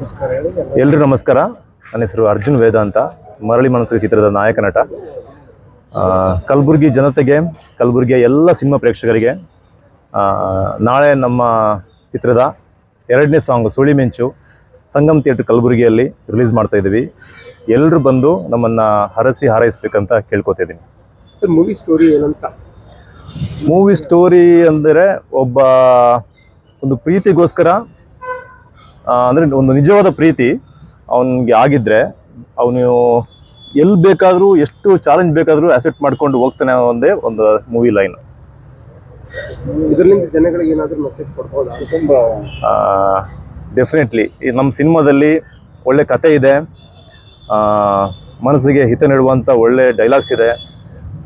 ಎಲ್ರಿಗೂ ನಮಸ್ಕಾರ. ನನ್ನ ಹೆಸರು ಅರ್ಜುನ್ ವೇದಾಂತ ಮರಳಿ ಮನಸ್ಸು ಚಿತ್ರದ ನಾಯಕ ನಟ. ಕಲಬುರಗಿ ಜನತೆಗೆ ಕಲಬುರಗಿಯ ಎಲ್ಲ ಸಿನಿಮಾ ಪ್ರೇಕ್ಷಕರಿಗೆ ನಾಳೆ ನಮ್ಮ ಚಿತ್ರದ ಎರಡನೇ ಸಾಂಗ್ ಸುಳಿ ಮೆಂಚು ಸಂಗಮ್ ಥಿಯೇಟರ್ ಕಲಬುರಗಿಯಲ್ಲಿ ರಿಲೀಸ್ ಮಾಡ್ತಾ ಇದ್ದೀವಿ. ಎಲ್ಲರೂ ಬಂದು ನಮ್ಮನ್ನು ಹರಸಿ ಹಾರೈಸ್ಬೇಕಂತ ಕೇಳ್ಕೊತಿದ್ದೀನಿ ಸರ್ ಮೂವಿ ಸ್ಟೋರಿ ಏನಂತ? ಮೂವಿ ಸ್ಟೋರಿ ಅಂದರೆ ಒಬ್ಬ ಒಂದು ಪ್ರೀತಿಗೋಸ್ಕರ ಅಂದ್ರೆ ಒಂದು ನಿಜವಾದ ಪ್ರೀತಿ ಅವನಿಗೆ ಆಗಿದ್ರೆ ಅವನು ಎಲ್ಲಿ ಬೇಕಾದರೂ ಎಷ್ಟು ಚಾಲೆಂಜ್ ಬೇಕಾದರೂ ಅಸೆಪ್ಟ್ ಮಾಡ್ಕೊಂಡು ಹೋಗ್ತಾನೆ ಒಂದೇ ಒಂದು ಮೂವಿ ಲೈನ್ ಇದರಿಂದ ಜನಗಳಿಗೆ ಏನಾದರೂ ಮೆಸೇಜ್ ಕೊಡ್ಬೋದಾ? ತುಂಬಾ ಡೆಫಿನೆಟ್ಲಿ ಈ ನಮ್ಮ ಸಿನಿಮಾದಲ್ಲಿ ಒಳ್ಳೆ ಕತೆ ಇದೆ. ಆ, ಮನಸ್ಸಿಗೆ ಹಿತ ನೀಡುವಂಥ ಒಳ್ಳೆ ಡೈಲಾಗ್ಸ್ ಇದೆ.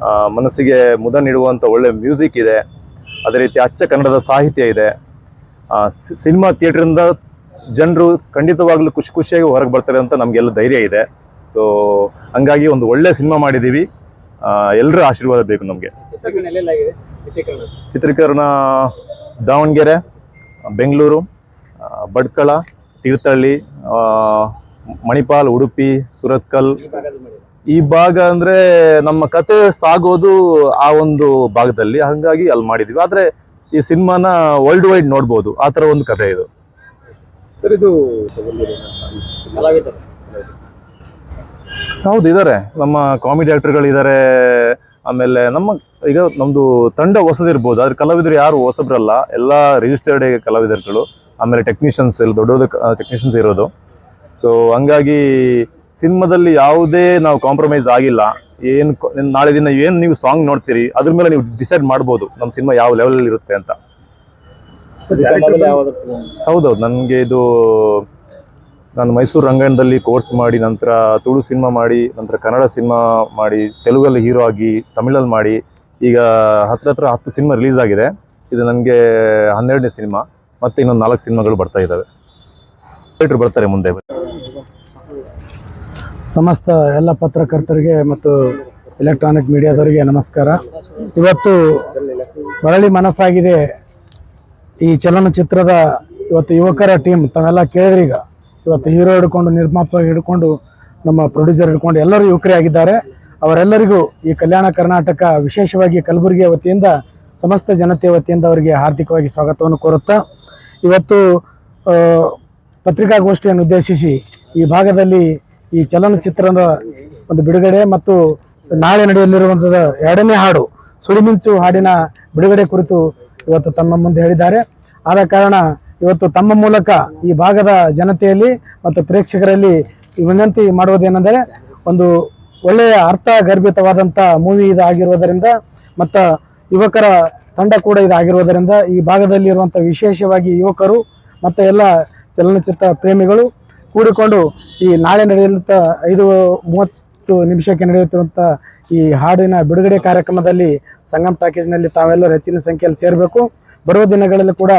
ಆ, ಮನಸ್ಸಿಗೆ ಮುದ ನೀಡುವಂಥ ಒಳ್ಳೆ ಮ್ಯೂಸಿಕ್ ಇದೆ. ಅದೇ ರೀತಿ ಅಚ್ಚ ಕನ್ನಡದ ಸಾಹಿತ್ಯ ಇದೆ. ಸಿನಿಮಾ ಥಿಯೇಟ್ರಿಂದ ಜನರು ಖಂಡಿತವಾಗ್ಲೂ ಖುಷಿ ಖುಷಿಯಾಗಿ ಹೊರಗೆ ಬರ್ತಾರೆ ಅಂತ ನಮಗೆಲ್ಲ ಧೈರ್ಯ ಇದೆ. ಸೊ ಹಂಗಾಗಿ ಒಂದು ಒಳ್ಳೆ ಸಿನಿಮಾ ಮಾಡಿದ್ದೀವಿ ಎಲ್ಲರ ಆಶೀರ್ವಾದ ಬೇಕು ನಮಗೆ. ಚಿತ್ರೀಕರಣ ದಾವಣಗೆರೆ ಬೆಂಗಳೂರು ಭಟ್ಕಳ ತೀರ್ಥಹಳ್ಳಿ ಮಣಿಪಾಲ್ ಉಡುಪಿ ಸುರತ್ಕಲ್. ಈ ಈ ಭಾಗ ಅಂದ್ರೆ ನಮ್ಮ ಕತೆ ಸಾಗೋದು ಆ ಒಂದು ಭಾಗದಲ್ಲಿ. ಹಂಗಾಗಿ ಅಲ್ಲಿ ಮಾಡಿದ್ವಿ. ಆದ್ರೆ ಈ ಸಿನಿಮಾನ ವರ್ಲ್ಡ್ ವೈಡ್ ನೋಡ್ಬೋದು. ಆ ಥರ ಒಂದು ಕತೆ ಇದು. ಸರ್ ಇದು ಕಲಾವಿದರು. ಹೌದು ಇದ್ದಾರೆ ನಮ್ಮ ಕಾಮಿಡಿ ಆಕ್ಟರ್ಗಳು ಇದ್ದಾರೆ ಆಮೇಲೆ ನಮ್ಮ ಈಗ ನಮ್ದು ತಂಡ ಹೊಸದಿರ್ಬೋದು ಆದ್ರೆ ಕಲಾವಿದರು ಯಾರು ಹೊಸಬ್ರಲ್ಲ ಎಲ್ಲ ರಿಜಿಸ್ಟರ್ಡ್ ಕಲಾವಿದರುಗಳು ಆಮೇಲೆ ಟೆಕ್ನಿಷಿಯನ್ಸ್ ಎಲ್ಲ ದೊಡ್ಡ ದೊಡ್ಡ ಟೆಕ್ನಿಷಿಯನ್ಸ್ ಇರೋದು. ಸೊ ಹಂಗಾಗಿ ಸಿನಿಮಾದಲ್ಲಿ ಯಾವುದೇ ನಾವು ಕಾಂಪ್ರಮೈಸ್ ಆಗಿಲ್ಲ. ಏನು ನಾಳೆ ದಿನ ಏನು ನೀವು ಸಾಂಗ್ ನೋಡ್ತೀರಿ ಅದ್ರ ಮೇಲೆ ನೀವು ಡಿಸೈಡ್ ಮಾಡ್ಬೋದು ನಮ್ಮ ಸಿನಿಮಾ ಯಾವ ಲೆವೆಲಲ್ಲಿ ಇರುತ್ತೆ ಅಂತ. ಹೌದೌದು ನನಗೆ ಇದು ನಾನು ಮೈಸೂರು ರಂಗಣದಲ್ಲಿ ಕೋರ್ಸ್ ಮಾಡಿ ನಂತರ ತುಳು ಸಿನಿಮಾ ಮಾಡಿ ನಂತರ ಕನ್ನಡ ಸಿನಿಮಾ ಮಾಡಿ ತೆಲುಗಲ್ಲಿ ಹೀರೋ ಆಗಿ ತಮಿಳಲ್ಲಿ ಮಾಡಿ ಈಗ ಹತ್ರ ಹತ್ರ ಹತ್ತು ಸಿನಿಮಾ ರಿಲೀಸ್ ಆಗಿದೆ. ಇದು ನನಗೆ ಹನ್ನೆರಡನೇ ಸಿನಿಮಾ ಮತ್ತೆ ಇನ್ನೊಂದು ನಾಲ್ಕು ಸಿನಿಮಾಗಳು ಬರ್ತಾ ಇದ್ದಾವೆ ಥಿಯೇಟ್ರ್ ಬರ್ತಾರೆ ಮುಂದೆ. ಸಮಸ್ತ ಎಲ್ಲ ಪತ್ರಕರ್ತರಿಗೆ ಮತ್ತು ಎಲೆಕ್ಟ್ರಾನಿಕ್ ಮೀಡಿಯಾದವರಿಗೆ ನಮಸ್ಕಾರ. ಇವತ್ತು ಮರಳಿ ಮನಸ್ಸಾಗಿದೆ ಈ ಚಲನಚಿತ್ರದ ಇವತ್ತು ಯುವಕರ ಟೀಮ್ ತಾವೆಲ್ಲ ಕೇಳಿದ್ರೀಗ ಇವತ್ತು ಹೀರೋ ಹಿಡ್ಕೊಂಡು ನಿರ್ಮಾಪಕ ಹಿಡ್ಕೊಂಡು, ನಮ್ಮ ಪ್ರೊಡ್ಯೂಸರ್ ಹಿಡ್ಕೊಂಡು ಎಲ್ಲರೂ ಯುವಕರೇ ಆಗಿದ್ದಾರೆ. ಅವರೆಲ್ಲರಿಗೂ ಈ ಕಲ್ಯಾಣ ಕರ್ನಾಟಕ ವಿಶೇಷವಾಗಿ ಕಲಬುರಗಿಯ ವತಿಯಿಂದ, ಸಮಸ್ತ ಜನತೆಯ ವತಿಯಿಂದ ಅವರಿಗೆ ಹಾರ್ದಿಕವಾಗಿ ಸ್ವಾಗತವನ್ನು ಕೋರುತ್ತಾ, ಇವತ್ತು ಪತ್ರಿಕಾಗೋಷ್ಠಿಯನ್ನು ಉದ್ದೇಶಿಸಿ ಈ ಭಾಗದಲ್ಲಿ ಈ ಚಲನಚಿತ್ರದ ಒಂದು ಬಿಡುಗಡೆ ಮತ್ತು ನಾಳೆ ನಡೆಯಲಿರುವಂಥದ್ದು ಎರಡನೇ ಹಾಡು ಸುಳಿಮಿಂಚು ಹಾಡಿನ ಬಿಡುಗಡೆ ಕುರಿತು ಇವತ್ತು ತಮ್ಮ ಮುಂದೆ ಹೇಳಿದ್ದಾರೆ. ಆದ ಕಾರಣ ಇವತ್ತು ತಮ್ಮ ಮೂಲಕ ಈ ಭಾಗದ ಜನತೆಯಲ್ಲಿ ಮತ್ತು ಪ್ರೇಕ್ಷಕರಲ್ಲಿ ವಿನಂತಿ ಮಾಡುವುದೇನೆಂದರೆ ಒಂದು ಒಳ್ಳೆಯ ಅರ್ಥ ಗರ್ಭಿತವಾದಂಥ ಮೂವಿ ಇದಾಗಿರುವುದರಿಂದ ಮತ್ತು ಯುವಕರ ತಂಡ ಕೂಡ ಇದಾಗಿರುವುದರಿಂದ ಈ ಭಾಗದಲ್ಲಿ ಇರುವಂಥ ವಿಶೇಷವಾಗಿ ಯುವಕರು ಮತ್ತು ಎಲ್ಲ ಚಲನಚಿತ್ರ ಪ್ರೇಮಿಗಳು ಕೂಡಿಕೊಂಡು ಈ ನಾಳೆ ನಡೆಯಲಿದ್ದ ಐದು ಮೂವತ್ತು ನಿಮಿಷಕ್ಕೆ ನಡೆಯುತ್ತಿರುವಂಥ ಈ ಹಾಡಿನ ಬಿಡುಗಡೆ ಕಾರ್ಯಕ್ರಮದಲ್ಲಿ ಸಂಗಮ್ ಟಾಕೀಸ್ನಲ್ಲಿ ತಾವೆಲ್ಲರೂ ಹೆಚ್ಚಿನ ಸಂಖ್ಯೆಯಲ್ಲಿ ಸೇರಬೇಕು. ಬರುವ ದಿನಗಳಲ್ಲಿ ಕೂಡ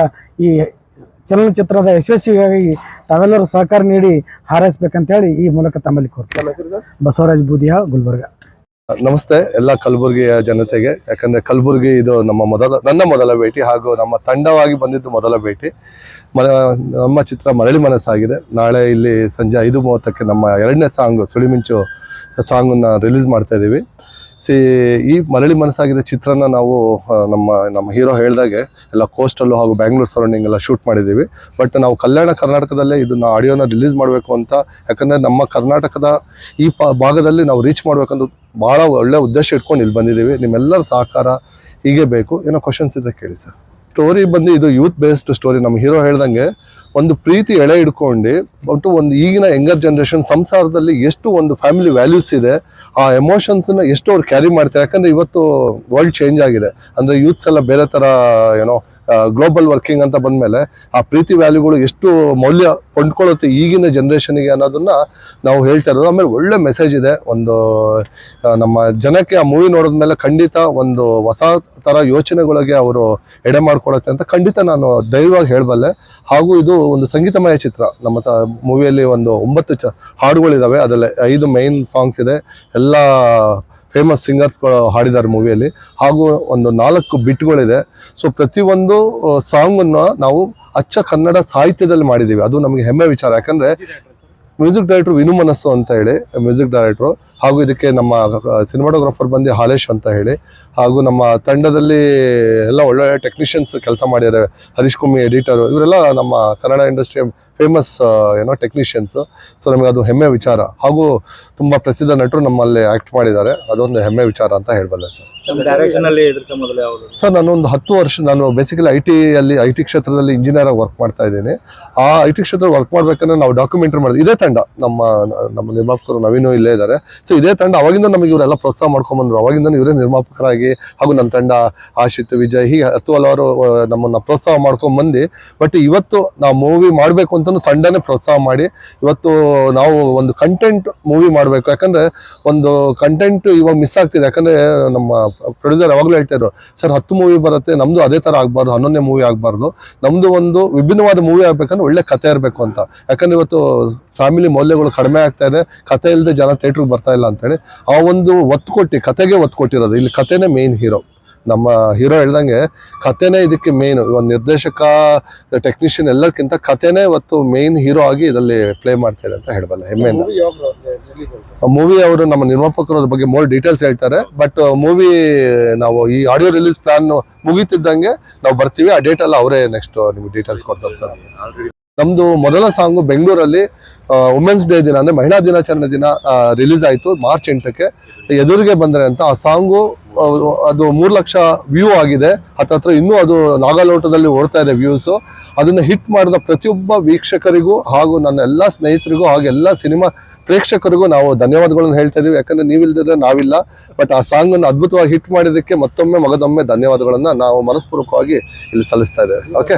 ಈ ಚಲನಚಿತ್ರದ ಯಶಸ್ವಿಗಾಗಿ ತಾವೆಲ್ಲರೂ ಸಹಕಾರ ನೀಡಿ ಹಾರೈಸ್ಬೇಕಂತೇಳಿ ಈ ಮೂಲಕ ತಮ್ಮಲ್ಲಿ ಕೊಡ್ತಾರೆ ಬಸವರಾಜ್ ಬೂದಿಯಾ ಗುಲ್ಬರ್ಗ. ನಮಸ್ತೆ, ಎಲ್ಲ ಕಲಬುರಗಿಯ ಜನತೆಗೆ. ಯಾಕಂದ್ರೆ ಕಲಬುರಗಿ ಇದು ನಮ್ಮ ಮೊದಲ, ನನ್ನ ಮೊದಲ ಭೇಟಿ ಹಾಗೂ ನಮ್ಮ ತಂಡವಾಗಿ ಬಂದಿದ್ದು ಮೊದಲ ಭೇಟಿ. ನಮ್ಮ ಚಿತ್ರ ಮರಳಿ ಮನಸ್ಸಾಗಿದೆ. ನಾಳೆ ಇಲ್ಲಿ ಸಂಜೆ ಐದು ಮೂವತ್ತಕ್ಕೆ ನಮ್ಮ ಎರಡನೇ ಸಾಂಗ್, ಸುಳಿಮಿಂಚು ಸಾಂಗನ್ನು ರಿಲೀಸ್ ಮಾಡ್ತಾ ಇದ್ದೀವಿ ಸಿ, ಈ ಮರಳಿ ಮನಸ್ಸಾಗಿದೆ ಚಿತ್ರನ ನಾವು ನಮ್ಮ ನಮ್ಮ ಹೀರೋ ಹೇಳಿದಾಗೆ ಎಲ್ಲ ಕೋಸ್ಟಲ್ಲು ಹಾಗೂ ಬ್ಯಾಂಗ್ಳೂರ್ ಸರೌಂಡಿಂಗ್ ಎಲ್ಲ ಶೂಟ್ ಮಾಡಿದ್ದೀವಿ. ಬಟ್ ನಾವು ಕಲ್ಯಾಣ ಕರ್ನಾಟಕದಲ್ಲೇ ಇದನ್ನ ಆಡಿಯೋನ ರಿಲೀಸ್ ಮಾಡಬೇಕು ಅಂತ, ಯಾಕಂದರೆ ನಮ್ಮ ಕರ್ನಾಟಕದ ಈ ಭಾಗದಲ್ಲಿ ನಾವು ರೀಚ್ ಮಾಡಬೇಕಂತ ಭಾಳ ಒಳ್ಳೆ ಉದ್ದೇಶ ಇಟ್ಕೊಂಡು ಇಲ್ಲಿ ಬಂದಿದ್ದೀವಿ. ನಿಮ್ಮೆಲ್ಲರ ಸಹಕಾರ ಹೀಗೆ ಬೇಕು. ಏನೋ ಕ್ವಶನ್ಸ್ ಇದ್ರೆ ಕೇಳಿ ಸರ್ ಸ್ಟೋರಿ ಬಂದು ಇದು ಯೂತ್ ಬೇಸ್ಡ್ ಸ್ಟೋರಿ ನಮ್ಮ ಹೀರೋ ಹೇಳ್ದಂಗೆ, ಒಂದು ಪ್ರೀತಿ ಎಳೆ ಹಿಡ್ಕೊಂಡು, ಒಟ್ಟು ಒಂದು ಈಗಿನ ಯಂಗರ್ ಜನ್ರೇಷನ್ ಸಂಸಾರದಲ್ಲಿ ಎಷ್ಟು ಒಂದು ಫ್ಯಾಮಿಲಿ ವ್ಯಾಲ್ಯೂಸ್ ಇದೆ, ಆ ಎಮೋಷನ್ಸನ್ನ ಎಷ್ಟು ಅವ್ರು ಕ್ಯಾರಿ ಮಾಡ್ತಾರೆ. ಯಾಕಂದರೆ ಇವತ್ತು ವರ್ಲ್ಡ್ ಚೇಂಜ್ ಆಗಿದೆ. ಅಂದ್ರೆ ಯೂತ್ಸ್ ಎಲ್ಲ ಬೇರೆ ಥರ ಏನೋ ಗ್ಲೋಬಲ್ ವರ್ಕಿಂಗ್ ಅಂತ ಬಂದಮೇಲೆ, ಆ ಪ್ರೀತಿ ವ್ಯಾಲ್ಯೂಗಳು ಎಷ್ಟು ಮೌಲ್ಯ ಕೊಂಡ್ಕೊಳ್ಳುತ್ತೆ ಈಗಿನ ಜನ್ರೇಷನ್ಗೆ ಅನ್ನೋದನ್ನ ನಾವು ಹೇಳ್ತಾ ಇರೋದು. ಆಮೇಲೆ ಒಳ್ಳೆ ಮೆಸೇಜ್ ಇದೆ. ಒಂದು ನಮ್ಮ ಜನಕ್ಕೆ ಆ ಮೂವಿ ನೋಡಿದ್ಮೇಲೆ ಖಂಡಿತ ಒಂದು ಹೊಸ ಥರ ಯೋಚನೆಗಳಿಗೆ ಅವರು ಎಡೆ ಮಾಡ್ಕೊಡತ್ತೆ ಅಂತ ಖಂಡಿತ ನಾನು ಧೈರ್ಯವಾಗಿ ಹೇಳಬಲ್ಲೆ. ಹಾಗೂ ಇದು ಒಂದು ಸಂಗೀತಮಯ ಚಿತ್ರ. ನಮ್ಮ ಮೂವಿಯಲ್ಲಿ ಒಂದು ಒಂಬತ್ತು ಚ ಹಾಡುಗಳಿದಾವೆ. ಅದರಲ್ಲಿ ಐದು ಮೈನ್ ಸಾಂಗ್ಸ್ ಇದೆ. ಎಲ್ಲ ಫೇಮಸ್ ಸಿಂಗರ್ಸ್ಗಳು ಹಾಡಿದ್ದಾರೆ ಮೂವಿಯಲ್ಲಿ. ಹಾಗೂ ಒಂದು ನಾಲ್ಕು ಬಿಟ್ಗಳಿದೆ ಸೊ ಪ್ರತಿಯೊಂದು ಸಾಂಗನ್ನು ನಾವು ಅಚ್ಚ ಕನ್ನಡ ಸಾಹಿತ್ಯದಲ್ಲಿ ಮಾಡಿದ್ದೀವಿ ಅದು ನಮಗೆ ಹೆಮ್ಮೆ ವಿಚಾರ. ಯಾಕಂದರೆ ಮ್ಯೂಸಿಕ್ ಡೈರೆಕ್ಟರ್ ವಿನು ಮನಸ್ಸು ಅಂತ ಹೇಳಿ ಮ್ಯೂಸಿಕ್ ಡೈರೆಕ್ಟ್ರು ಹಾಗೂ ಇದಕ್ಕೆ ನಮ್ಮ ಸಿನಿಮಾಟೋಗ್ರಾಫರ್ ಬಂದು ಹಾಲೇಶ್ ಅಂತ ಹೇಳಿ. ಹಾಗೂ ನಮ್ಮ ತಂಡದಲ್ಲಿ ಎಲ್ಲ ಒಳ್ಳೊಳ್ಳೆ ಟೆಕ್ನಿಷಿಯನ್ಸ್ ಕೆಲಸ ಮಾಡಿದ್ದಾರೆ ಹರೀಶ್ ಕುಮ್ಮಿ ಎಡಿಟರು ಇವರೆಲ್ಲ ನಮ್ಮ ಕನ್ನಡ ಇಂಡಸ್ಟ್ರಿ ಫೇಮಸ್ ಏನೋ ಟೆಕ್ನಿಷಿಯನ್ಸ್ ಸೊ ನಮಗೆ ಅದು ಹೆಮ್ಮೆ ವಿಚಾರ. ಹಾಗೂ ತುಂಬ ಪ್ರಸಿದ್ಧ ನಟರು ನಮ್ಮಲ್ಲಿ ಆ್ಯಕ್ಟ್ ಮಾಡಿದ್ದಾರೆ. ಅದೊಂದು ಹೆಮ್ಮೆ ವಿಚಾರ ಅಂತ ಹೇಳಬಲ್ಲೆ ಸರ್. ಸರ್ ನಾನು ಒಂದು ಹತ್ತು ವರ್ಷ ನಾನು ಬೇಸಿಕಲಿ ಐ ಟಿಯಲ್ಲಿ ಐ ಟಿ ಕ್ಷೇತ್ರದಲ್ಲಿ ಇಂಜಿನಿಯರ್ ಆಗಿ ವರ್ಕ್ ಮಾಡ್ತಾ ಇದ್ದೀನಿ. ಆ ಐ ಟಿ ಕ್ಷೇತ್ರ ವರ್ಕ್ ಮಾಡ್ಬೇಕಂದ್ರೆ ನಾವು ಡಾಕ್ಯುಮೆಂಟ್ರಿ ಮಾಡಿದ್ವಿ. ಇದೇ ತಂಡ. ನಮ್ಮ ನಮ್ಮ ನಿರ್ಮಾಪಕರು ನವೀನು ಇಲ್ಲೇ ಇದ್ದಾರೆ. ಸೊ ಇದೇ ತಂಡ ಅವಾಗಿಂದ ನಮಗೆ ಇವರೆಲ್ಲ ಪ್ರೋತ್ಸಾಹ ಮಾಡ್ಕೊಂಬಂದ್ರು ಅವಾಗಿಂದ ಇವರೇ ನಿರ್ಮಾಪಕರಾಗಿ ಹಾಗೂ ನಮ್ಮ ತಂಡ ಆಶಿತ್ ವಿಜಯ್ ಹೀಗೆ ಹತ್ತು ಹಲವಾರು ನಮ್ಮನ್ನ ಪ್ರೋತ್ಸಾಹ ಮಾಡ್ಕೊಂಡ್ ಬಂದು, ಬಟ್ ಇವತ್ತು ನಾವು ಮೂವಿ ಮಾಡಬೇಕು ಅಂತಂದು ತಂಡನೇ ಪ್ರೋತ್ಸಾಹ ಮಾಡಿ, ಇವತ್ತು ನಾವು ಒಂದು ಕಂಟೆಂಟ್ ಮೂವಿ ಮಾಡಬೇಕು. ಯಾಕಂದ್ರೆ ಒಂದು ಕಂಟೆಂಟ್ ಇವಾಗ ಮಿಸ್ ಆಗ್ತಿದೆ. ಯಾಕಂದ್ರೆ ನಮ್ಮ ಪ್ರೊಡ್ಯೂಸರ್ ಯಾವಾಗಲೂ ಹೇಳ್ತಿದ್ರು, ಸರ್, ಹತ್ತು ಮೂವಿ ಬರುತ್ತೆ, ನಮ್ದು ಅದೇ ತರ ಆಗಬಾರ್ದು ಹನ್ನೊಂದನೇ ಮೂವಿ ಆಗಬಾರ್ದು, ನಮ್ದು ಒಂದು ವಿಭಿನ್ನವಾದ ಮೂವಿ ಆಗ್ಬೇಕಂದ್ರೆ ಒಳ್ಳೆ ಕತೆ ಇರಬೇಕು ಅಂತ. ಯಾಕಂದ್ರೆ ಇವತ್ತು ಫ್ಯಾಮಿಲಿ ಮೌಲ್ಯಗಳು ಕಡಿಮೆ ಆಗ್ತಾ ಇದೆ. ಕತೆ ಇಲ್ಲದೆ ಜನ ಥಿಯೇಟ್ರಿಗೆ ಬರ್ತಾ ಇಲ್ಲ. ಅಂತೇಳಿ ಆ ಒಂದು ಒತ್ತು ಕೊಟ್ಟು ಕತೆಗೆ ಒತ್ತು ಕೊಟ್ಟಿರೋದು ಇಲ್ಲಿ ಕತೆನೇ ಮೇನ್ ಹೀರೋ ನಮ್ಮ ಹೀರೋ ಹೇಳ್ದಂಗೆ ಕತೆನೇ ಇದಕ್ಕೆ ಮೇನ್ ಒಂದು ನಿರ್ದೇಶಕ ಟೆಕ್ನಿಷಿಯನ್ ಎಲ್ಲಕ್ಕಿಂತ ಕತೆನೇ ಇವತ್ತು ಮೇನ್ ಹೀರೋ ಆಗಿ ಇದರಲ್ಲಿ ಪ್ಲೇ ಮಾಡ್ತಾರೆ ಅಂತ ಹೇಳಬಲ್ಲ ಹೆಮ್ಮೆಯಿಂದ. ಮೂವಿ ಅವರು ನಮ್ಮ ನಿರ್ಮಾಪಕರ ಬಗ್ಗೆ ಮೋರ್ ಡೀಟೇಲ್ಸ್ ಹೇಳ್ತಾರೆ. ಬಟ್ ಮೂವಿ ನಾವು ಈ ಆಡಿಯೋ ರಿಲೀಸ್ ಪ್ಲಾನ್ ಮುಗೀತಿದ್ದಂಗೆ ನಾವು ಬರ್ತೀವಿ. ಆ ಡೇಟ್ ಎಲ್ಲ ಅವರೇ ನೆಕ್ಸ್ಟ್ ನಿಮ್ಗೆ ಡೀಟೇಲ್ಸ್ ಕೊಡ್ತಾರೆ ಸರ್. ನಮ್ದು ಮೊದಲ ಸಾಂಗು ಬೆಂಗಳೂರಲ್ಲಿ ವುಮೆನ್ಸ್ ಡೇ ದಿನ ಅಂದ್ರೆ ಮಹಿಳಾ ದಿನಾಚರಣೆ ದಿನ ರಿಲೀಸ್ ಆಯಿತು ಮಾರ್ಚ್ ಎಂಟಕ್ಕೆ. ಎದುರಿಗೆ ಬಂದರೆ ಅಂತ ಆ ಸಾಂಗು ಅದು ಮೂರು ಲಕ್ಷ ವ್ಯೂ ಆಗಿದೆ. ಹತ್ತತ್ರ ಇನ್ನೂ ಅದು ನಾಗಾಲೋಟದಲ್ಲಿ ಓಡ್ತಾ ಇದೆ ವ್ಯೂಸು ಅದನ್ನ ಹಿಟ್ ಮಾಡಿದ ಪ್ರತಿಯೊಬ್ಬ ವೀಕ್ಷಕರಿಗೂ ಹಾಗೂ ನನ್ನ ಎಲ್ಲ ಸ್ನೇಹಿತರಿಗೂ ಹಾಗೂ ಎಲ್ಲ ಸಿನಿಮಾ ಪ್ರೇಕ್ಷಕರಿಗೂ ನಾವು ಧನ್ಯವಾದಗಳನ್ನು ಹೇಳ್ತಾ ಇದೀವಿ. ಯಾಕಂದ್ರೆ ನೀವಿಲ್ದಿದ್ರೆ ನಾವಿಲ್ಲ. ಬಟ್ ಆ ಸಾಂಗ್ ಅನ್ನು ಅದ್ಭುತವಾಗಿ ಹಿಟ್ ಮಾಡಿದ್ದಕ್ಕೆ ಮತ್ತೊಮ್ಮೆ ಮಗದೊಮ್ಮೆ ಧನ್ಯವಾದಗಳನ್ನು ನಾವು ಮನಸ್ಪೂರ್ವಕವಾಗಿ ಇಲ್ಲಿ ಸಲ್ಲಿಸ್ತಾ ಇದ್ದೇವೆ. ಓಕೆ